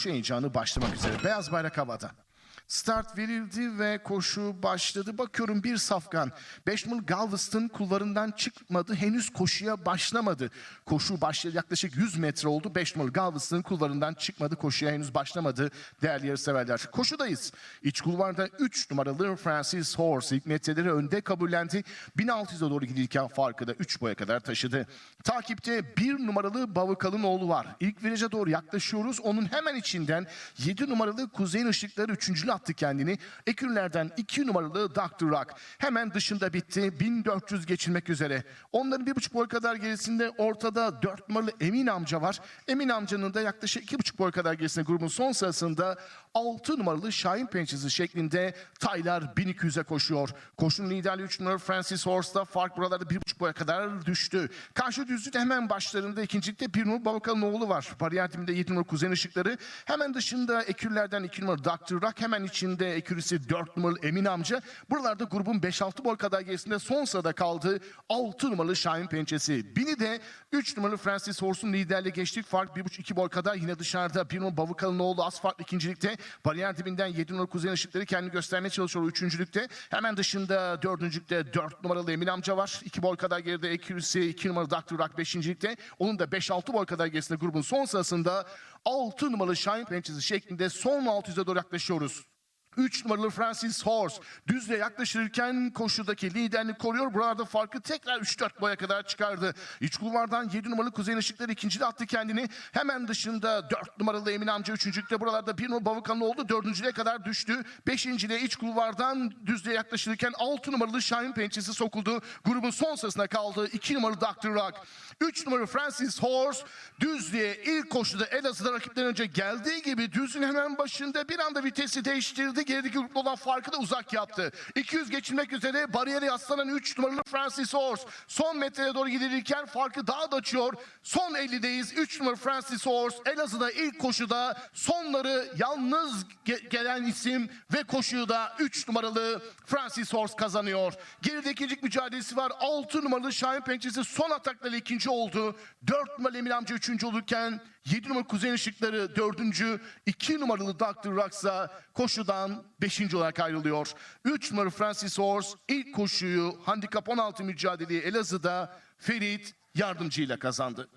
Şu heyecanı başlamak üzere. Beyaz bayrak havada. Start verildi ve koşu başladı. Bakıyorum bir safkan. Beşmul Galveston kullarından çıkmadı. Henüz koşuya başlamadı. Koşu başladı. Yaklaşık 100 metre oldu. Beşmul Galveston kullarından çıkmadı. Koşuya henüz başlamadı. Değerli yarışseverler. Koşudayız. İç kulvarda 3 numaralı Francis Horse ilk metreleri önde kabullendi. 1600'e doğru gidilirken farkı da 3 boya kadar taşıdı. Takipte 1 numaralı Bavukal'ın var. İlk viraja doğru yaklaşıyoruz. Onun hemen içinden 7 numaralı Kuzeyin Işıkları 3. attı kendini. Ekürlerden 2 numaralı Dr. Rock. Hemen dışında bitti. 1400 geçilmek üzere. Onların bir buçuk boy kadar gerisinde ortada 4 numaralı Emin amca var. Emin amcanın da yaklaşık iki buçuk boy kadar gerisinde grubun son sırasında 6 numaralı Şahin Pençesi şeklinde Taylar 1200'e koşuyor. Koşunun liderliği 3 numaralı Francis Horse'da fark buralarda bir buçuk boya kadar düştü. Karşı düzlükte hemen başlarında ikincilikte bir numaralı Babakal'ın oğlu var. Bariyer dibinde 7 numaralı Kuzen Işıkları. Hemen dışında ekürlerden 2 numaralı Dr. Rock. Hemen içinde ekürisi 4 numaralı Emin amca. Buralarda grubun 5-6 boy kadar gerisinde son sırada kaldı. 6 numaralı Şahin Pençesi. Bini de 3 numaralı Francis Horse'un liderliği geçtik. Fark 1,5-2 boy kadar yine dışarıda. Bir numaralı Babakal'ın oğlu az farklı ikincilikte. Bariyer dibinden 7 numaralı Kuzen Işıkları kendini göstermeye çalışıyor üçüncülükte. Hemen dışında dördüncülükte 4 numaralı Emin amca var. 2 boy kadar geride ekürisi 2 numaralı Dr. Rock beşincilikte. Onun da 5-6 boy kadar gerisinde grubun son sırasında 6 numaralı Shine Pençesi şeklinde son 600'e doğru yaklaşıyoruz. 3 numaralı Francis Horse düzle yaklaşırken koşudaki liderini koruyor. Burada farkı tekrar 3-4 boya kadar çıkardı. İç kulvardan 7 numaralı Kuzey Işıkları ikincide attı kendini. Hemen dışında 4 numaralı Emin amca üçüncülükte buralarda 1 numaralı Bavukanlı oldu. Dördüncüye kadar düştü. Beşincide iç kulvardan düzle yaklaşırken 6 numaralı Şahin Pençesi sokuldu. Grubun son sırasına kaldı. 2 numaralı Dr. Rock. 3 numaralı Francis Horse düzlüğe ilk koşuda Elazığ'da rakipten önce geldiği gibi düzlüğün hemen başında bir anda vitesi değiştirdi. Gerideki grupta olan farkı da uzak yaptı. 200 geçilmek üzere bariyere yaslanan 3 numaralı Francis Horse. Son metreye doğru gidilirken farkı daha da açıyor. Son 50'deyiz. 3 numaralı Francis Horse Elazığ'da ilk koşuda sonları yalnız ge- gelen isim ve koşuyu da 3 numaralı Francis Horse kazanıyor. Geride ikincilik mücadelesi var. 6 numaralı Şahin Pençesi son ataklarıyla ikinci oldu. 4 numaralı Emir amca üçüncü olurken 7 numaralı Kuzey Işıkları dördüncü, 2 numaralı Dr. Rocksa koşudan 5. olarak ayrılıyor. 3 numaralı Francis Horse ilk koşuyu handikap 16 mücadeleyi Elazığ'da Ferit yardımcıyla kazandı.